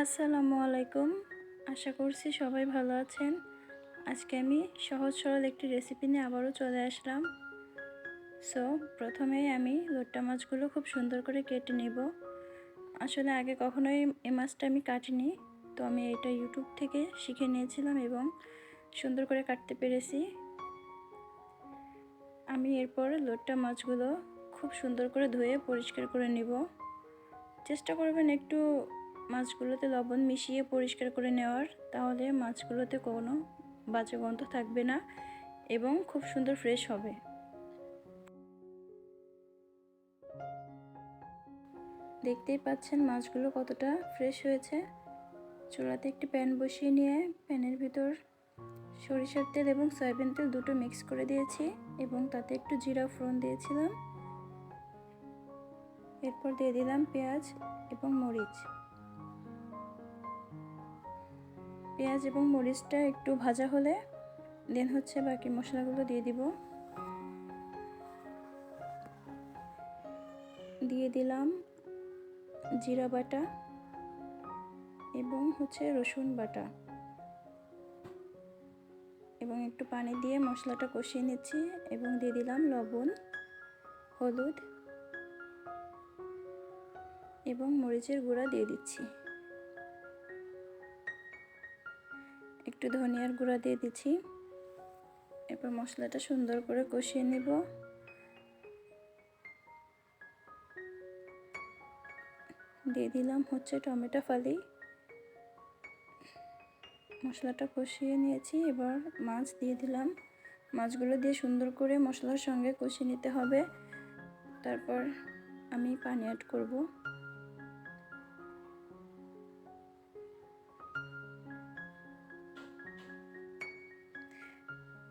আসসালামু আলাইকুম। আশা করছি সবাই ভালো আছেন। আজকে আমি সহজ সরল একটি রেসিপি নিয়ে আবারও চলে আসলাম। সো প্রথমেই আমি লোট্টা মাছগুলো খুব সুন্দর করে কেটে নেব। আসলে আগে কখনোই এই মাছটা আমি কাটিনি, তো আমি এটা ইউটিউব থেকে শিখে নিয়েছিলাম এবং সুন্দর করে কাটতে পেরেছি। আমি এরপর লোট্টা মাছগুলো খুব সুন্দর করে ধুয়ে পরিষ্কার করে নেব। চেষ্টা করবেন একটু মাছগুলোতে লবণ মিশিয়ে পরিষ্কার করে নেওয়ার, তাহলে মাছগুলোতে কোনো বাজে গন্ধ থাকবে না এবং খুব সুন্দর ফ্রেশ হবে। দেখতেই পাচ্ছেন মাছগুলো কতটা ফ্রেশ হয়েছে। চুলাতে একটি প্যান বসিয়ে নিয়ে প্যানের ভিতর সরিষার তেল এবং সয়াবিন তেল দুটো মিক্স করে দিয়েছি এবং তাতে একটু জিরা ফোড়ন দিয়েছিলাম। এরপর দিয়ে দিলাম পেঁয়াজ এবং মরিচ। পেঁয়াজ এবং মরিচটা একটু ভাজা হলে দেন হচ্ছে বাকি মশলাগুলো দিয়ে দিব। দিয়ে দিলাম জিরা বাটা এবং হচ্ছে রসুন বাটা। এবং একটু পানি দিয়ে মশলাটা কষিয়ে নিচ্ছি এবং দিয়ে দিলাম লবণ, হলুদ এবং মরিচের গুঁড়া দিয়ে দিচ্ছি। একটু ধনিয়ার গুঁড়া দিয়ে দিচ্ছি। এরপর মশলাটা সুন্দর করে কষিয়ে নেব। দিয়ে দিলাম হচ্ছে টমেটো ফালি। মশলাটা কষিয়ে নিয়েছি, এবার মাছ দিয়ে দিলাম। মাছগুলো দিয়ে সুন্দর করে মশলার সঙ্গে কষিয়ে নিতে হবে। তারপর আমি পানি অ্যাড করব।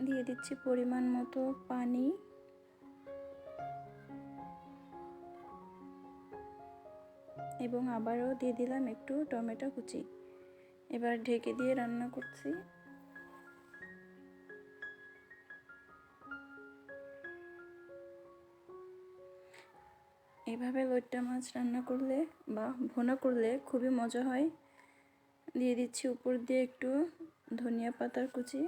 দিয়ে দিচ্ছি পরিমাণ মতো পানি। এবং আবারও দিয়ে দিলাম একটু টমেটো কুচি। এবার ঢেকে দিয়ে রান্না করছি। এভাবে লইট্টা মাছ রান্না করলে বা ভোনা করলে খুবই মজা হয়। দিয়ে দিচ্ছি উপর দিয়ে একটু ধনিয়া পাতার কুচি।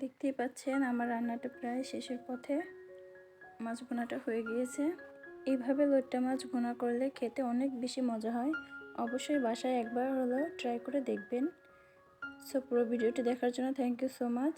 দেখতেই পাচ্ছেন আমার রান্নাটা প্রায় শেষের পথে। মাছ ভোনাটা হয়ে গিয়েছে। এইভাবে লোটটা মাছ ভোনা করলে খেতে অনেক বেশি মজা হয়। অবশ্যই বাসায় একবার হলেও ট্রাই করে দেখবেন। সো পুরো ভিডিওটি দেখার জন্য থ্যাংক ইউ সো মাচ